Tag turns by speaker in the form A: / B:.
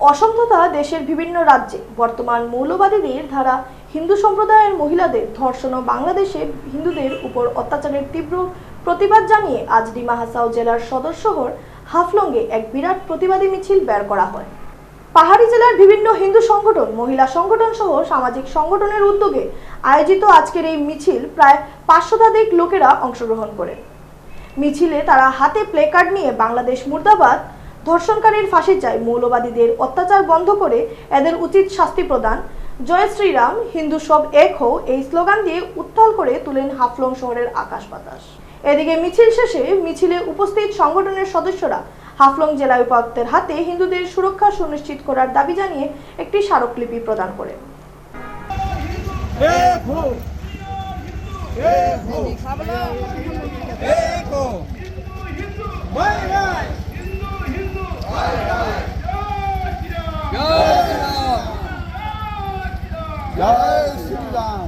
A: অসংখ্যতা দেশের বিভিন্ন রাজ্যে। বর্তমান মৌলবাদীদের ধারা হিন্দু সম্প্রদায়ের মহিলাদের ধর্ষণ ও বাংলাদেশে হিন্দুদের উপর অত্যাচারের তীব্র প্রতিবাদ জানিয়ে আজ ডিমা হাসাও জেলার সদর শহর হাফলংয়ে এক বিরাট প্রতিবাদী মিছিল বের করা হয়। পাহাড়ি জেলার বিভিন্ন হিন্দু সংগঠন, মহিলা সংগঠন সহ সামাজিক সংগঠনের উদ্যোগে আয়োজিত আজকের এই মিছিল প্রায় পাঁচশতাধিক লোকেরা অংশগ্রহণ করে। মিছিলে তারা হাতে প্লেকার্ড নিয়ে বাংলাদেশ মুর্দাবাদ ধর্ষণকারীর ফাঁসি চায় মৌলবাদীদের অত্যাচার বন্ধ করে এদের উচিত শাস্তি প্রদান। জয় শ্রীরাম, হিন্দু সব এক হো এই স্লোগান দিয়ে উত্তাল করে তুলেন হাফলং শহরের আকাশ বাতাস। এদিকে মিছিল শেষে মিছিলে উপস্থিত সংগঠনের সদস্যরা হাফলং জেলা উপায়ুক্তের হাতে হিন্দুদের সুরক্ষা সুনিশ্চিত করার দাবি জানিয়ে একটি স্মারকলিপি প্রদান করেন।
B: 야, 습니다